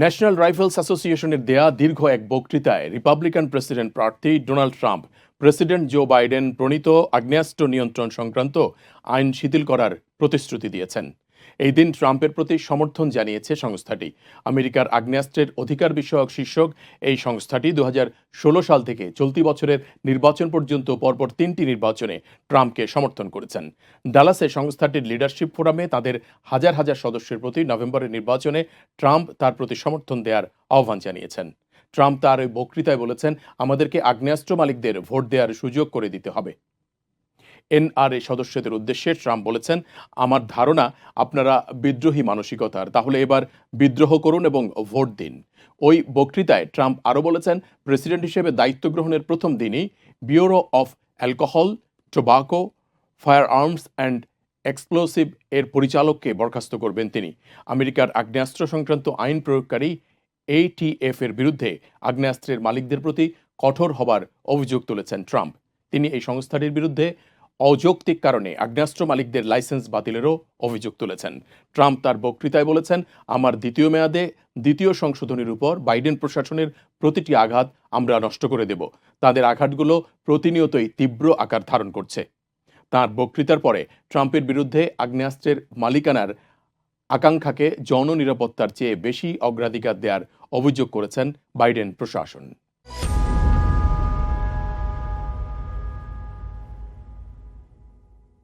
National rifles অ্যাসোসিয়েশনের দেয়া দীর্ঘ এক বক্তৃতায় রিপাবলিকান প্রেসিডেন্ট প্রার্থী Donald Trump president Joe Biden প্রণীত আগ্নেয়াস্ত্র নিয়ন্ত্রণ সংক্রান্ত আইন শিথিল করার প্রতিশ্রুতি দিয়েছেন। এই দিন ট্রাম্পের প্রতি সমর্থন জানিয়েছে সংস্থাটি। আমেরিকার আগ্নেয়াস্ত্রের অধিকার বিষয়ক শীর্ষক এই সংস্থাটি দু হাজার ষোলো সাল থেকে চলতি বছরের নির্বাচন পর্যন্ত পরপর তিনটি নির্বাচনে ট্রাম্পকে সমর্থন করেছেন। ডালাসে সংস্থাটির লিডারশিপ ফোরামে তাদের হাজার হাজার সদস্যের প্রতি নভেম্বরের নির্বাচনে ট্রাম্প তার প্রতি সমর্থন দেওয়ার আহ্বান জানিয়েছেন। ট্রাম্প তার ওই বক্তৃতায় বলেছেন, আমাদেরকে আগ্নেয়াস্ত্র মালিকদের ভোট দেওয়ার সুযোগ করে দিতে হবে। এনআরএ সদস্যদের উদ্দেশ্যে ট্রাম্প বলেছেন, আমার ধারণা, আপনারা বিদ্রোহী মানসিকতার। তাহলে এবার বিদ্রোহ করুন এবং ভোট দিন। ওই বক্তৃতায় ট্রাম্প আরও বলেছেন, প্রেসিডেন্ট হিসেবে দায়িত্ব গ্রহণের প্রথম দিনই bureau of alcohol, tobacco firearms and explosive এর পরিচালককে বরখাস্ত করবেন তিনি। আমেরিকার আগ্নেয়াস্ত্র সংক্রান্ত আইন প্রয়োগকারী এটিএফ এর বিরুদ্ধে আগ্নেয়াস্ত্রের মালিকদের প্রতি কঠোর হবার অভিযোগ তুলেছেন ট্রাম্প। তিনি এই সংস্থাটির বিরুদ্ধে অযৌক্তিক কারণে আগ্নেয়াস্ত্র মালিকদের লাইসেন্স বাতিলেরও অভিযোগ তুলেছেন। ট্রাম্প তার বক্তৃতায় বলেছেন, আমার দ্বিতীয় মেয়াদে দ্বিতীয় সংশোধনীর উপর বাইডেন প্রশাসনের প্রতিটি আঘাত আমরা নষ্ট করে দেব। তাদের আঘাতগুলো প্রতিনিয়তই তীব্র আকার ধারণ করছে। তার বক্তৃতার পরে ট্রাম্পের বিরুদ্ধে আগ্নেয়াস্ত্রের মালিকানার আকাঙ্ক্ষাকে জন নিরাপত্তার চেয়ে বেশি অগ্রাধিকার দেওয়ার অভিযোগ করেছেন বাইডেন প্রশাসন।